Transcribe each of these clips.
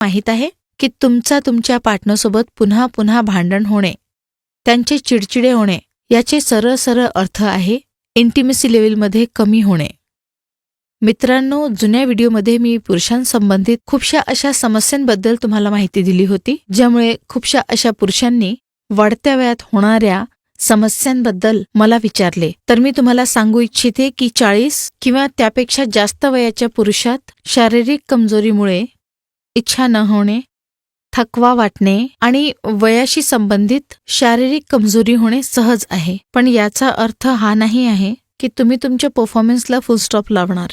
माहीत आहे की तुमचा तुमच्या पार्टनरसोबत पुन्हा पुन्हा भांडण होणे त्यांचे चिडचिडे होणे याचे सरळ सरळ अर्थ आहे इंटिमेसी लेवलमध्ये कमी होणे. मित्रांनो जुन्या व्हिडिओमध्ये मी पुरुषांसंबंधित खूपशा अशा समस्यांबद्दल तुम्हाला माहिती दिली होती ज्यामुळे खूपशा अशा पुरुषांनी वाढत्या वयात होणाऱ्या समस्यांबद्दल मला विचारले. तर मी तुम्हाला सांगू इच्छिते की चाळीस किंवा त्यापेक्षा जास्त वयाच्या पुरुषात शारीरिक कमजोरीमुळे इच्छा न होणे थकवा वाटणे आणि वयाशी संबंधित शारीरिक कमजोरी होणे सहज आहे. पण याचा अर्थ हा नाही आहे की तुम्ही तुमच्या परफॉर्मन्सला फुलस्टॉप लावणार.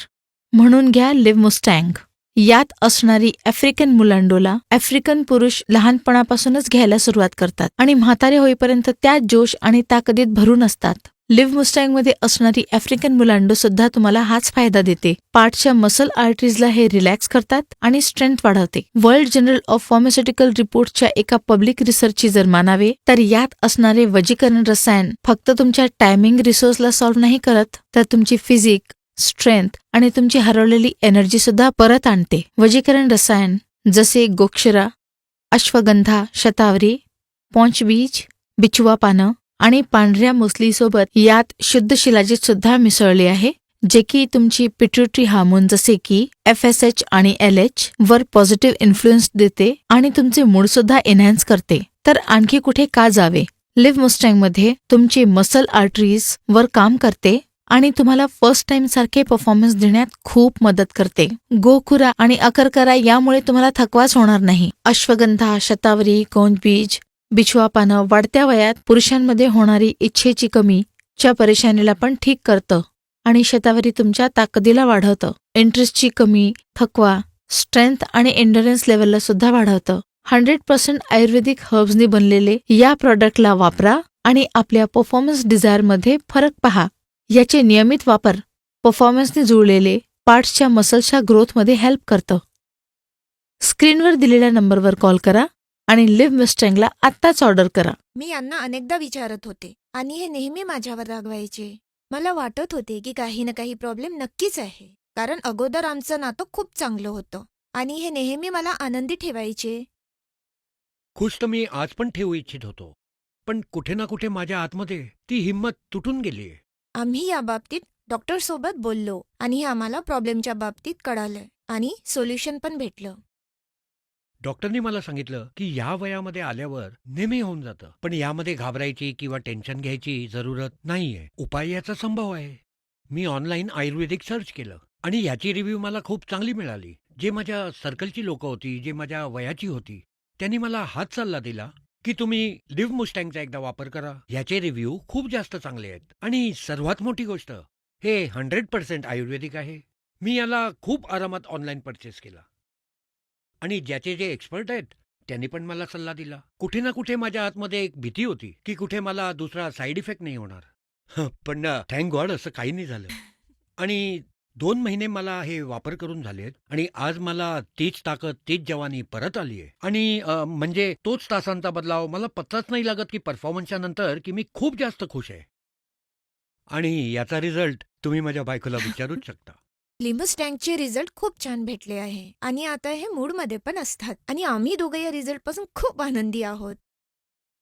म्हणून घ्या लिव्ह मुस्टँग यात असणारी आफ्रिकन मुलांडोला आफ्रिकन पुरुष लहानपणापासूनच घ्यायला सुरुवात करतात आणि म्हातारे होईपर्यंत त्या जोश आणि ताकदीत भरून असतात. लिव्ह मुस्टँगमध्ये असणारी आफ्रिकन मुलांडो सुद्धा तुम्हाला हाच फायदा देते. पार्टच्या मसल आर्टरीजला हे रिलॅक्स करतात आणि स्ट्रेंथ वाढवते. वर्ल्ड जनरल ऑफ फार्मास्युटिकल रिपोर्टच्या एका पब्लिक रिसर्चची जर मानावे तर यात असणारे वजीकरण रसायन फक्त तुमच्या टायमिंग रिसोर्सला सॉल्व्ह नाही करत तर तुमची फिजिक स्ट्रेंथ आणि तुमची हरवलेली एनर्जी सुद्धा परत आणते. वजीकरण रसायन जसे गोक्षरा अश्वगंधा शतावरी पॉंचबीज बिचवा पानं आणि पांढऱ्या मुसलीसोबत यात शुद्ध शिलाजीत सुद्धा मिसळले आहे जे की तुमची पिट्युटरी हार्मोन जसे की एफ एस एच आणि एल एच वर पॉझिटिव्ह इन्फ्लुएन्स देते आणि तुमचे मूड सुद्धा एनहॅन्स करते. तर आणखी कुठे का जावे? लिव्ह मुस्टँगमध्ये तुमची मसल आर्टरीज वर काम करते आणि तुम्हाला फर्स्ट टाइम सारखे परफॉर्मन्स देण्यात खूप मदत करते. गोखुरा आणि अकरकरा यामुळे तुम्हाला थकवाच होणार नाही. अश्वगंधा शतावरी कोंजबीज बिछवा पानं वाढत्या वयात पुरुषांमध्ये होणारी इच्छेची कमी च्या परेशानीला पण ठीक करतं आणि शतावरी तुमच्या ताकदीला वाढवतं. इंटरेस्टची कमी थकवा स्ट्रेंथ आणि एंडरन्स लेवलला सुद्धा वाढवतं. हंड्रेड पर्सेंट आयुर्वेदिक हर्ब्सनी बनलेले या प्रॉडक्टला वापरा आणि आपल्या परफॉर्मन्स डिझायरमध्ये फरक पहा. याचे नियमित वापर परफॉर्मन्सने जुळलेले पार्ट्सच्या मसल्सच्या ग्रोथमध्ये हेल्प करतं. स्क्रीनवर दिलेल्या नंबरवर कॉल करा. आणि लिव्ह मिस्टँगला आत्ताच ऑर्डर करा. मी यांना अनेकदा विचारत होते आणि हे नेहमी माझ्यावर रागवायचे? मला वाटत होते की काही ना काही प्रॉब्लेम नक्कीच आहे कारण अगोदर आमचं नातं खूप चांगलं होतं. आणि हे नेहमी मला आनंदी ठेवायचे. खुश तर मी आज पण ठेवू इच्छित होतो पण कुठे ना कुठे माझ्या आतमध्ये ती हिंमत तुटून गेलीय आम्ही या बाबतीत डॉक्टर सोबत बोललो आणि हे आम्हाला प्रॉब्लेमच्या बाबतीत कळालं आणि सोल्युशन पण भेटलं. डॉक्टरनी मला सांगितलं की या वयामध्ये आल्यावर नेहमी होऊन जातं. पण यामध्ये घाबरायची किंवा टेन्शन घ्यायची जरूरत नाहीये. उपाय याचा संभव आहे. मी ऑनलाईन आयुर्वेदिक सर्च केलं आणि याची रिव्ह्यू मला खूप चांगली मिळाली. जे माझ्या सर्कलची लोक होती जे माझ्या वयाची होती त्यांनी मला हाच सल्ला दिला की तुम्ही लिव्ह मुस्टँगचा एकदा वापर करा. याचे रिव्ह्यू खूप जास्त चांगले आहेत. आणि सर्वात मोठी गोष्ट हे हंड्रेड पर्सेंट आयुर्वेदिक आहे. मी याला खूप आरामात ऑनलाईन परचेस केला. आणि ज्याचे जे एक्सपर्ट आहेत त्यांनी पण मला सल्ला दिला. कुठे ना कुठे माझ्या आतमध्ये एक भीती होती की कुठे मला दुसरा साईड इफेक्ट नाही होणार. पण थँक गॉड असं काही नाही झालं. आणि दोन महिने मला हे वापर करून झालेत आणि आज मला तीच ताकद तीच जवानी परत आली आहे आणि म्हणजे तोच तासांचा बदलाव मला पत्ताच नाही लागत की परफॉर्मन्सच्या नंतर की मी खूप जास्त खुश आहे. आणि याचा रिझल्ट तुम्ही माझ्या बायकोला विचारूच शकता. लिंबस टँकचे रिझल्ट खूप छान भेटले आहे. आणि आता हे मूडमध्ये पण असतात. आणि आम्ही दोघं या रिझल्टपासून खूप आनंदी आहोत.